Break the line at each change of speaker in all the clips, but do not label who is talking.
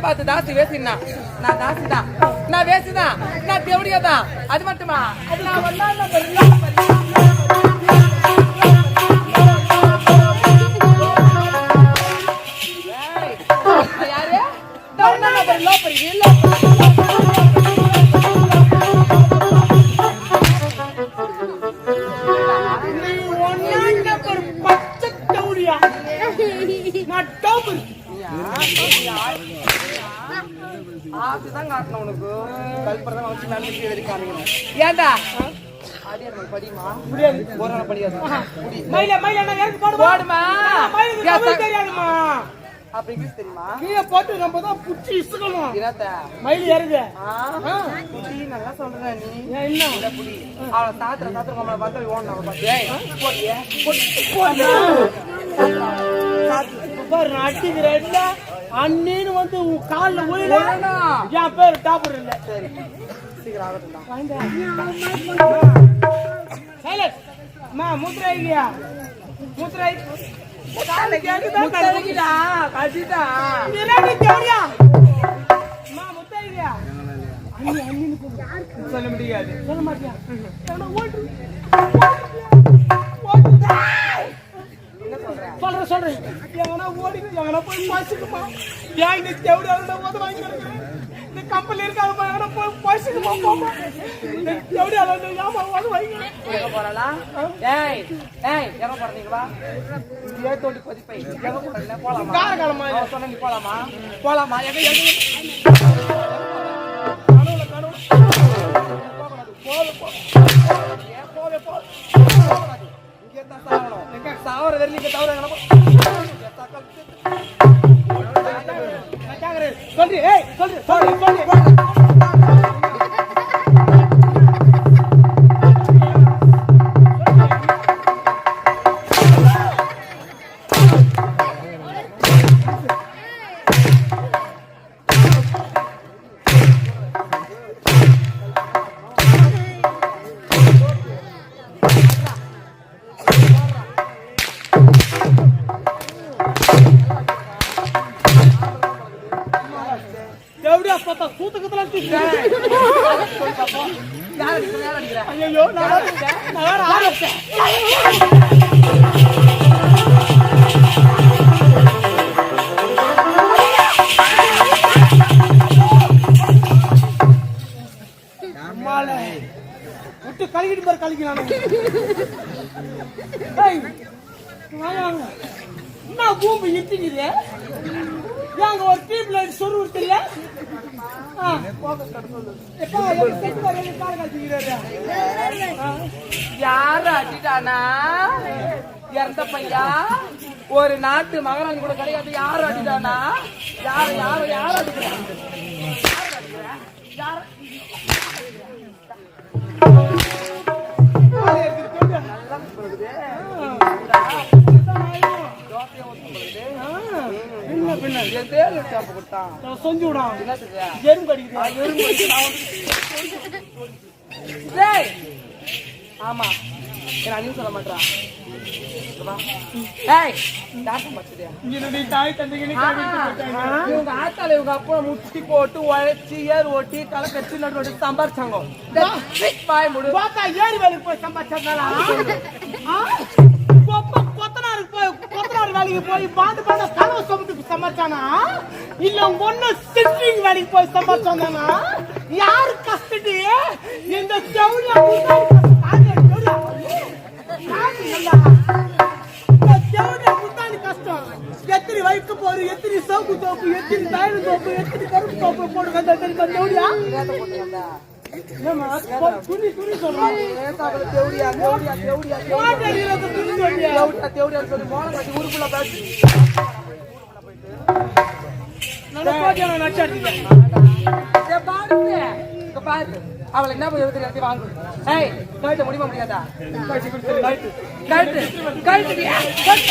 பார்த்து தாசி வேசினா நான் தாசி தான் நான் வேசி தான் நான் தேவடியா தான் அது மட்டுமா அது நான் வந்தா நான் பெரிய ஏய், ஆசைதான் காட்டணும் உனக்கு கல்பரதான் வச்சு நல்ல எழுதி காமிக்கணும் போடியே
பாரு அடிக்கிறேன் அண்ணின்னு வந்து உன் கால்ல
உயிரணும்.
என் பேர் டாப்பர் இல்ல.
சரி. சீக்கிரம்
மூத்திரை இல்லையா மூத்திரை.
சொல்ல முடியாது.
சொல்ல மாட்டியா? ஓட்டு சொல்றேன் சொல்றேன். எவனா ஓடி எவனா போய் பாய்ச்சிக்குமா ஏன் இந்த தேவடி அவன ஓத வாங்கி இந்த கம்பெனி இருக்காங்க போய் எவனா போய் பாய்ச்சிக்குமா போமா இந்த தேவடி அவன யாமா ஓத வாங்கி
போறலா ஏய் ஏய் எங்க போறீங்க வா. ஏ தோண்டி கொதிப்பை. எங்க போறீங்க போலாமா?
காரகாலமா
போலாமா? போலாமா? எங்க எங்க? போ
நான் கேக்குறேன் சொல்றி ஏய் சொல்றி சொல்றி சொல்றி. தேவடியா பார்த்தா சூத்துக்கத்துல ஐயோ நான் ஆரம்பிச்சேன் விட்டு கழுகிட்டு பாரு கழுகினானு. என்ன பூம்பு இட்டிக்குது நாங்க ஒரு டீம் லைன் சொருவுறது இல்ல ஆ.
அடிட்டானா இறந்த பையா? ஒரு நாட்டு மகாராணி கூட கிடையாது யார் அடிட்டானா யார் யார் யார் அடிக்கிறா?
பின்ன? பின்ன
எடுத்து அப்ப கொடுத்தான்
சொஞ்சு
என்னத்துக்கு?
எறும்பு
டேய்! ஆமா. என் அண்ணன் சொல்ல மாட்டான் முட்டி போட்டு உழைச்சி ஏர் ஓட்டி தலை கட்சி நட்டு சம்பாரிச்சாங்க.
ஏரி வேலைக்கு போய் கொத்தனார் வேலைக்கு போய் பாண்டு பாண்ட கனவு சுமத்துக்கு சமைச்சானா? இல்ல ஒண்ணு சிட்டிங் வேலைக்கு போய் சமைச்சானா யாரு கஷ்டடி இந்த செவுல கஷ்டம். எத்தனை வயிற்று போரு எத்தனை சோப்பு தோப்பு எத்தனை தயிர் தோப்பு எத்தனை கருப்பு தோப்பு போட்டு தெரியுமா
பேசி பாரு. அவளை என்ன போய் எழுதி வாங்கு ஏய் கழுத்த முடியுமா முடியாதா கழுத்து கழுத்து கழுத்து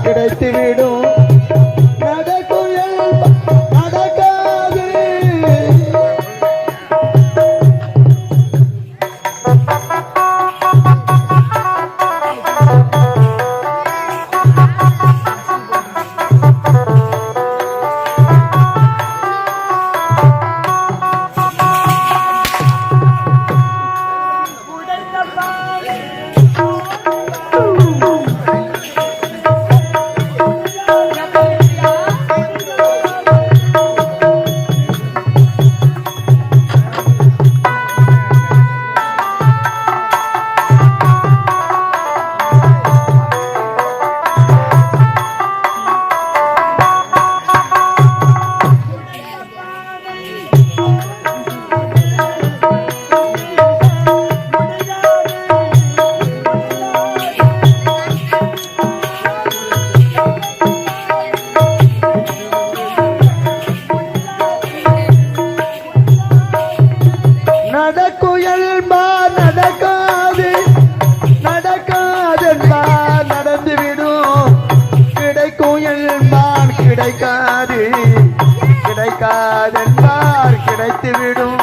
கிடைத்துவிடும் நடக்குயல்பார் கிடைக்காது. கிடைக்காதென்பார் கிடைத்துவிடும்.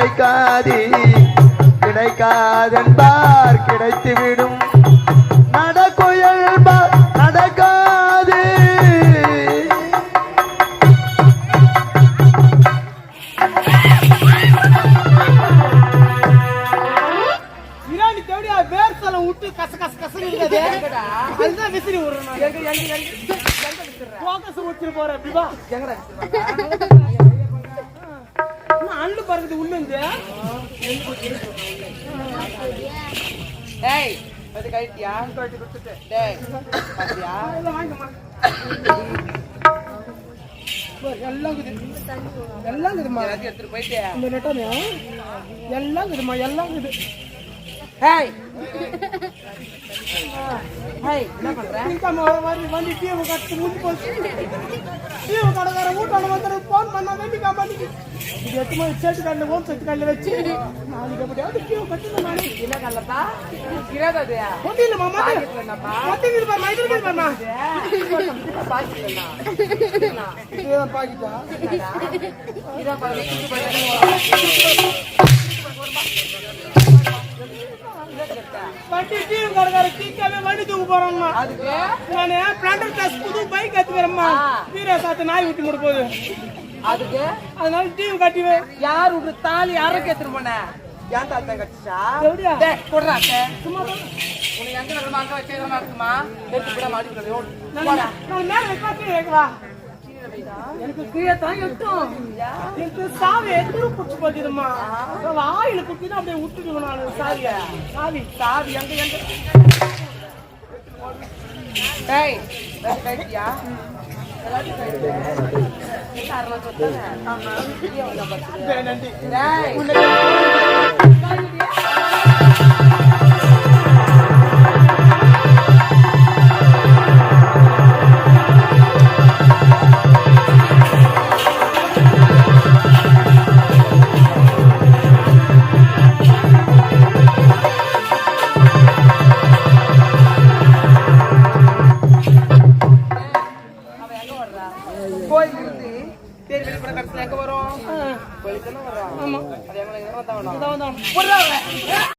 கிடைக்காது. கிடைக்காதென்பார் கிடைத்துவிடும். நடக்குயல்பார் நடக்காது.
விட்டு கச கச
எங்கடா?
அதுதான் விசிறி விடுறேன் நான்.
எங்க எங்க?
அள்ளு பறக்குது உள்ள இருந்து
ஏய் அது கழட்டியா கழட்டி கொடுத்துட்டு? டேய்
வாங்கிக்கம்மா. பாரு, எல்லாம் இருக்குது. எல்லாம் இருக்குதுமா
எடுத்துட்டு போயிட்டு.
இந்த நெட்டானே எல்லாம் இருக்குதுமா எல்லாம் இருக்குது.
ஏய் என்ன பண்ற?
வந்து டிவி கட்டு முடிஞ்சு போச்சு டிவி கடைக்கார வீட்டான வந்து ஃபோன் பண்ணா வெண்டிக்கா பண்ணிக்கு இது எட்டு மணி சேட்டு கல்ல ஓம் சத்து கல்ல வச்சு நாளைக்கு எப்படியாவது டிவி கட்டணும் நானே
என்ன கல்லப்பா இராதது
ஒன்றும் இல்லைம்மா மத்தி
பாக்கெட்ல என்னப்பா
மத்தி இது பாரு மைதில் இது பாருமா
பாக்கெட்ல
இதுதான் பாக்கிட்டா
இதான் பட்டி பாரு
கடைக்கார கீக்காவே வண்டி தூக்க
அதுக்கு
நானு பிளாண்டர் கிளாஸ் புது பைக் எடுத்துக்கிறேம்மா வீரா சாத்து நாய் விட்டு முடி போகுது
அதுக்கு
அதனால டீம் கட்டிவே
யார் விட்டு தாலி யாருக்கு எடுத்துட்டு போன ஏன் தாத்தா கட்டிச்சா
சும்மா
உனக்கு எங்க நடமா அங்க வச்சு நடக்குமா எடுத்து கூட மாடி
நான் மேல வைப்பா வைக்கவா எனக்கு கீழே தான் எட்டும். எனக்கு சாவி எதிர புடிச்சு போச்சுதுமா வாயில குத்தினா அப்படியே விட்டுடுவேன் நான் சாவிய. சாவி சாவி எங்க எங்க?
டேய். கைட்டியா
நன்றி